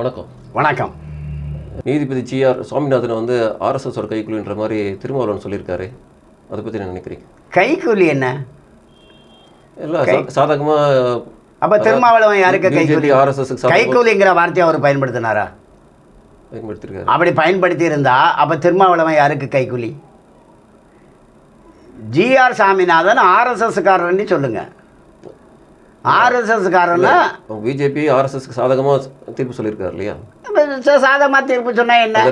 வணக்கம். வணக்கம். நீதிபதி ஜிஆர் சுவாமிநாதன் வந்து ஆர்எஸ்எஸ் ஒரு கைக்குழுன்ற மாதிரி திருமாவளவன் சொல்லியிருக்காரு. அதை பற்றி என்ன நினைக்கிறீங்க? கைக்கூலி என்ன? எல்லாம் சா- சாதகமா அப்ப திருமாவளவன் யாருக்கு கைக்கூலி ஆர்எஸ்எஸ் கைக்கூலிங்கிற வார்த்தையை அவர் பயன்படுத்தினாரா? பயன்படுத்தியிருக்காரு. அப்படி பயன்படுத்தி இருந்தா அப்ப திருமாவளவன் யாருக்கு கைக்கூலி ஜிஆர் சாமிநாதன் ஆர்எஸ்எஸ்காரன்னு சொல்லுங்க. ஆர்எஸ்எஸ்காரன்னா பிஜேபி ஆர்எஸ்எஸ்க்கு சாதகமா தீர்ப்பு சொல்லியிருக்காரு இல்லையா? சாதகமாக தீர்ப்பு சொன்னா என்ன?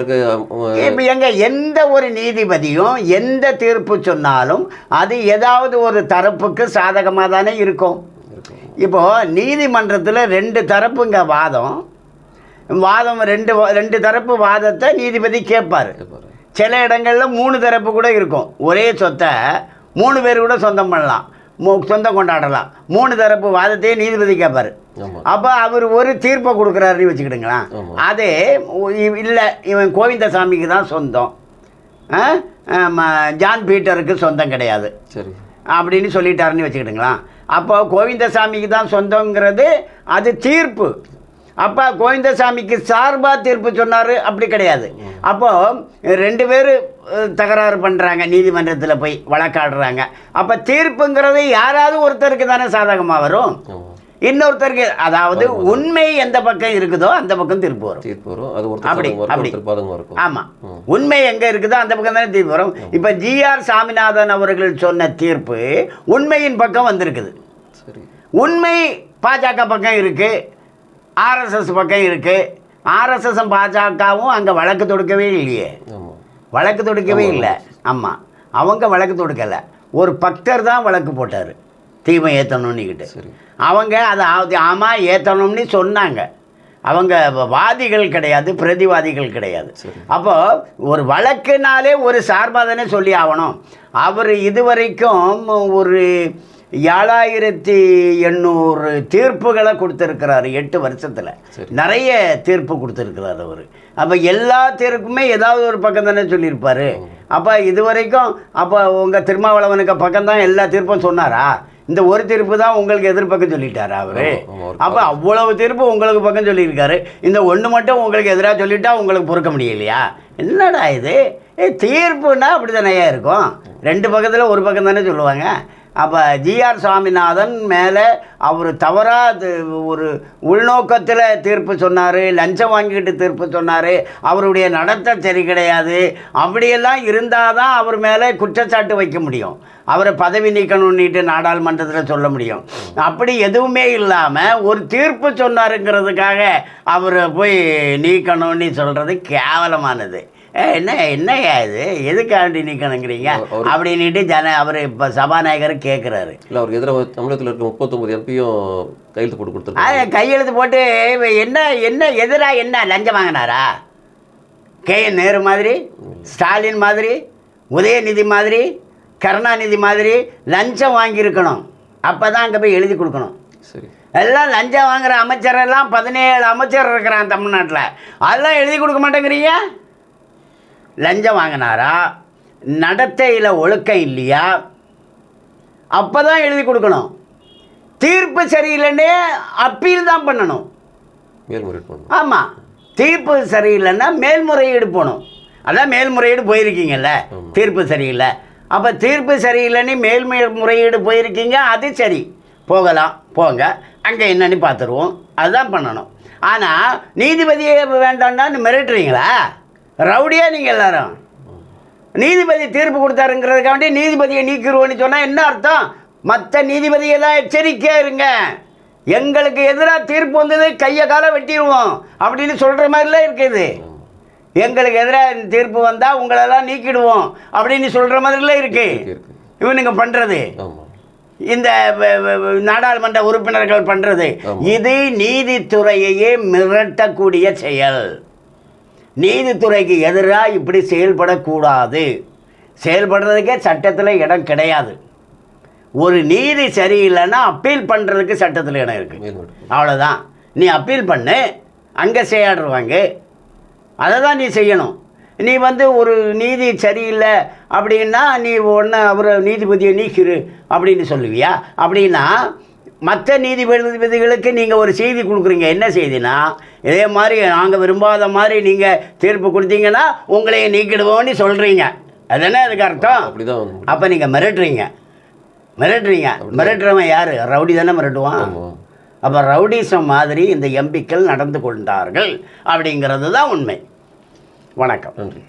இப்போ எங்க எந்த ஒரு நீதிபதியும் எந்த தீர்ப்பு சொன்னாலும் அது ஏதாவது ஒரு தரப்புக்கு சாதகமாக தானே இருக்கும். இருக்கும். இப்போ நீதிமன்றத்தில் ரெண்டு தரப்புங்க வாதம். வாதம் ரெண்டு ரெண்டு தரப்பு வாதத்தை நீதிபதி கேட்பார். சில இடங்களில் மூணு தரப்பு கூட இருக்கும். ஒரே சொத்தை மூணு பேர் கூட சொந்தம் பண்ணலாம். சொந்தம் கொண்டாடலாம். மூணு தரப்பு வாதத்தையே நீதிபதி கேட்பார் அப்போ அவர் ஒரு தீர்ப்பை கொடுக்குறாருன்னு வச்சுக்கிடுங்களேன். அதே இல்லை இவன் கோவிந்தசாமிக்கு தான் சொந்தம். ஜான் பீட்டருக்கு சொந்தம் கிடையாது. சரி. அப்படின்னு சொல்லிட்டாருன்னு வச்சுக்கிட்டுங்களேன் அப்போ கோவிந்தசாமிக்கு தான் சொந்தங்கிறது அது தீர்ப்பு. அப்போ கோவிந்தசாமிக்கு சார்பாக தீர்ப்பு சொன்னார் அப்படி கிடையாது. அப்போ ரெண்டு பேர் தகராறு பண்ணுறாங்க நீதிமன்றத்தில் போய் வழக்காடுறாங்க. அப்போ தீர்ப்புங்கிறது யாராவது ஒருத்தருக்கு தானே சாதகமாக வரும். இன்னொருத்தருக்கு அதாவது உண்மை எந்த பக்கம் இருக்குதோ அந்த பக்கம் தீர்ப்பு வரும். தீர்ப்பு வரும். அது ஒருத்தர் அப்படி, அப்படி. இருக்கும். ஆமாம் உண்மை எங்கே இருக்குதோ அந்த பக்கம் தானே தீர்ப்பு வரும். இப்போ ஜிஆர் சாமிநாதன் அவர்கள் சொன்ன தீர்ப்பு உண்மையின் பக்கம் வந்திருக்குது. உண்மை பாஜக பக்கம் இருக்கு. ஆர்எஸ்எஸ் பக்கம் இருக்கு. ஆர்எஸ்எஸும் பாஜகவும் அங்கே வழக்கு தொடுக்கவே இல்லையே. வழக்கு தொடுக்கவே இல்லை. ஆமாம் அவங்க வழக்கு தொடுக்கலை. ஒரு பக்தர் தான் வழக்கு போட்டார். தீமை ஏற்றணும்னுக்கிட்டு அவங்க அதை ஆமாம் ஏற்றணும்னு சொன்னாங்க. அவங்க வாதிகள் கிடையாது பிரதிவாதிகள் கிடையாது. சரி. அப்போ ஒரு வழக்குனாலே ஒரு சார்பாக தானே சொல்லி ஆகணும். அவர் இதுவரைக்கும் ஒரு ஏழாயிரத்தி எண்ணூறு தீர்ப்புகளை கொடுத்துருக்கிறாரு எட்டு வருஷத்தில். நிறைய தீர்ப்பு கொடுத்துருக்கிறார் அவர். அப்போ எல்லா தீர்ப்புமே ஏதாவது ஒரு பக்கம் தானே சொல்லியிருப்பாரு. அப்போ இதுவரைக்கும் அப்போ உங்கள் திருமாவளவனுக்கு பக்கம் தான் எல்லா தீர்ப்பும் சொன்னாரா? இந்த ஒரு தீர்ப்பு தான் உங்களுக்கு எதிர்பக்கம் சொல்லிட்டாரா அவரு? அப்போ அவ்வளவு தீர்ப்பு உங்களுக்கு பக்கம் சொல்லியிருக்காரு. இந்த ஒன்று மட்டும் உங்களுக்கு எதிராக சொல்லிட்டா உங்களுக்கு பொறுக்க முடியலையா? என்னடா இது? தீர்ப்புன்னா அப்படி தானேயா இருக்கும்? ரெண்டு பக்கத்தில் ஒரு பக்கம் தானே சொல்லுவாங்க. அப்போ ஜிஆர் சுவாமிநாதன் மேலே அவர் தவறாக ஒரு உள்நோக்கத்தில் தீர்ப்பு சொன்னார் லஞ்சம் வாங்கிக்கிட்டு தீர்ப்பு சொன்னார் அவருடைய நடத்தை சரி கிடையாது. அப்படியெல்லாம் இருந்தால் தான் அவர் மேலே குற்றச்சாட்டு வைக்க முடியும். அவரை பதவி நீக்கணும்னுட்டு நாடாளுமன்றத்தில் சொல்ல முடியும். அப்படி எதுவுமே இல்லாமல் ஒரு தீர்ப்பு சொன்னாருங்கிறதுக்காக அவரை போய் நீக்கணும்னு சொல்கிறது கேவலமானது. என்ன என்னய்யா இது? எதுக்காண்டி நீக்கணுங்கிறீங்க? அவர்- அப்படின்னுட்டு ஜன அவர் இப்போ சபாநாயகர் கேட்குறாரு இல்லை அவருக்கு எதிராக தமிழகத்தில் இருக்க முப்பத்தொம்பது எம்பியும் கையெழுத்து போட்டு கொடுத்துருக்காங்க. கையெழுத்து போட்டு என்ன என்ன எதிரா என்ன லஞ்சம் வாங்கினாரா? கே. நேரு மாதிரி ஸ்டாலின் மாதிரி உதயநிதி மாதிரி கருணாநிதி மாதிரி லஞ்சம் வாங்கியிருக்கணும். அப்போ தான் அங்கே போய் எழுதி கொடுக்கணும். சரி. எல்லாம் லஞ்சம் வாங்குற அமைச்சரெல்லாம் பதினேழு அமைச்சர் இருக்கிறான் தமிழ்நாட்டில். அதெல்லாம் எழுதி கொடுக்க மாட்டேங்கிறீங்க? லஞ்சம் வாங்கினாரா? நடத்தையில் ஒழுக்கம் இல்லையா? அப்போ தான் எழுதி கொடுக்கணும். தீர்ப்பு சரியில்லைன்னே அப்பீல் தான் பண்ணணும். மேல்முறையீடு ஆமாம் தீர்ப்பு சரியில்லைன்னா மேல்முறையீடு போகணும். அதான் மேல்முறையீடு போயிருக்கீங்கல்ல. தீர்ப்பு சரியில்லை. அப்போ தீர்ப்பு சரியில்லைன்னு மேல்முறை முறையீடு போயிருக்கீங்க அது சரி. போகலாம் போங்க. அங்கே என்னன்னு பார்த்துருவோம். அதுதான் பண்ணணும். ஆனால் நீதிபதியே வேண்டாம்னு மிரட்டுறீங்களா? ரவுடியா நீங்கள் எல்லாரும். நீதிபதி தீர்ப்பு கொடுத்தாருங்கிறதுக்காண்டி நீதிபதியை நீக்கிடுவோன்னு சொன்னால் என்ன அர்த்தம்? மற்ற நீதிபதியெல்லாம் எச்சரிக்கையாக இருங்க. எங்களுக்கு எதிராக தீர்ப்பு வந்தது கையை காலை வெட்டிடுவோம். அப்படின்னு சொல்கிற மாதிரிலாம் இருக்குது. எங்களுக்கு எதிராக தீர்ப்பு வந்தால் உங்களெல்லாம் நீக்கிடுவோம். அப்படின்னு சொல்கிற மாதிரிலாம் இருக்கு. இருக்கு, இருக்கு. இவனுங்க பண்ணுறது இந்த நாடாளுமன்ற உறுப்பினர்கள் பண்ணுறது. இது நீதித்துறையையே மிரட்டக்கூடிய செயல். நீதித்துறைக்கு எதிராக இப்படி செயல்படக்கூடாது. செயல்படுறதுக்கே சட்டத்தில் இடம் கிடையாது. ஒரு நீதி சரியில்லைன்னா அப்பீல் பண்ணுறதுக்கு சட்டத்தில் இடம் இருக்குது அவ்வளோதான் நீ அப்பீல் பண்ணு அங்கே செய்யாடுருவாங்க அதை தான் நீ செய்யணும். நீ வந்து ஒரு நீதி சரியில்லை அப்படின்னா நீ ஒன்று அவரை நீதிபதியை நீக்கிரு அப்படின்னு சொல்லுவியா? அப்படின்னா மற்ற நீதிபதிகளுக்கு நீங்கள் ஒரு செய்தி கொடுக்குறீங்க. என்ன செய்தினா இதே மாதிரி நாங்கள் விரும்பாத மாதிரி நீங்கள் தீர்ப்பு கொடுத்தீங்கன்னா உங்களையும் நீக்கிடுவோம்னு சொல்கிறீங்க அதுதானே அதுக்கு அர்த்தம்? அப்படிதான் அப்போ நீங்கள் மிரட்டுறீங்க. மிரட்டுறீங்க. மிரட்டுறவன் யார்? ரவுடி தானே மிரட்டுவான். அப்போ ரவுடிசம் மாதிரி இந்த எம்பிக்கள் நடந்து கொண்டார்கள் அப்படிங்கிறது தான் உண்மை. வணக்கம். நன்றி.